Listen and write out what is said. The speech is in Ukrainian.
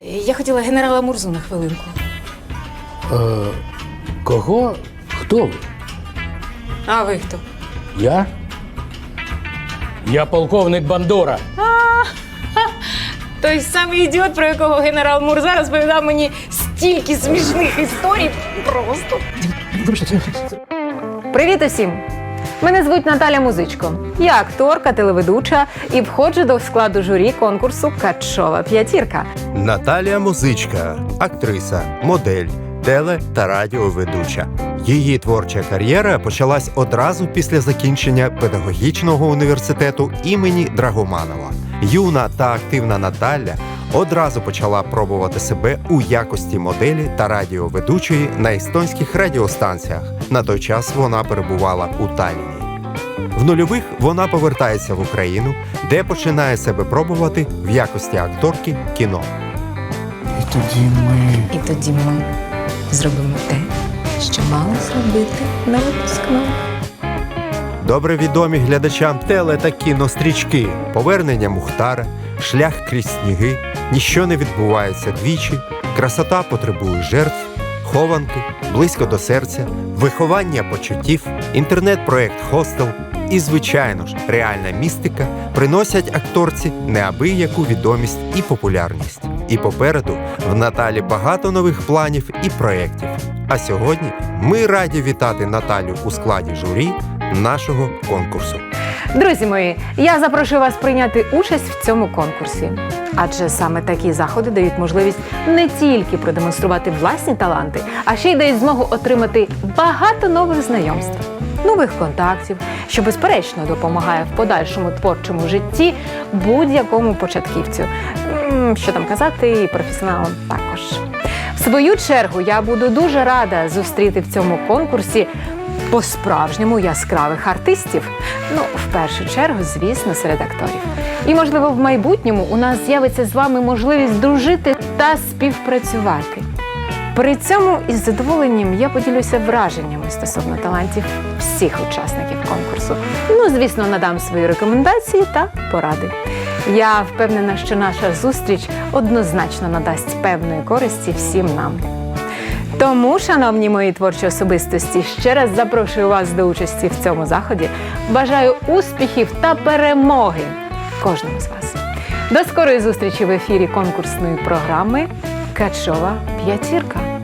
Я хотіла генерала Мурзу на хвилинку. Е, кого? Хто ви? А ви хто? Я? Я полковник Бандора. Той самий ідіот, про якого генерал Мурза розповідав мені стільки смішних історій. Просто. Привіт усім! Мене звуть Наталя Музичко. Я акторка, телеведуча і входжу до складу журі конкурсу Качова п'ятірка. Наталія Музичка, актриса, модель, теле та радіоведуча. Її творча кар'єра почалась одразу після закінчення педагогічного університету імені Драгоманова. Юна та активна Наталя одразу почала пробувати себе у якості моделі та радіоведучої на естонських радіостанціях. На той час вона перебувала у Талліні. В нульових вона повертається в Україну, де починає себе пробувати в якості акторки кіно. І тоді ми. І тоді ми зробимо те, що мали зробити на випускному. Добре відомі глядачам теле та кінострічки, повернення Мухтара, шлях крізь сніги, ніщо не відбувається двічі, красота потребує жертв, хованки, близько до серця, виховання почуттів, інтернет-проект Хостел і, звичайно ж, реальна містика приносять акторці неабияку відомість і популярність. І попереду в Наталі багато нових планів і проєктів. А сьогодні ми раді вітати Наталю у складі журі нашого конкурсу. Друзі мої, я запрошую вас прийняти участь в цьому конкурсі. Адже саме такі заходи дають можливість не тільки продемонструвати власні таланти, а ще й дають змогу отримати багато нових знайомств, нових контактів, що безперечно допомагає в подальшому творчому житті будь-якому початківцю. Що там казати, і професіоналам також. В свою чергу я буду дуже рада зустріти в цьому конкурсі по-справжньому яскравих артистів. Ну, в першу чергу, звісно, серед акторів. І, можливо, в майбутньому у нас з'явиться з вами можливість дружити та співпрацювати. При цьому із задоволенням я поділюся враженнями стосовно талантів всіх учасників конкурсу. Ну, звісно, надам свої рекомендації та поради. Я впевнена, що наша зустріч однозначно надасть певної користі всім нам. Тому, шановні мої творчі особистості, ще раз запрошую вас до участі в цьому заході. Бажаю успіхів та перемоги кожному з вас. До скорої зустрічі в ефірі конкурсної програми Качова п'ятірка.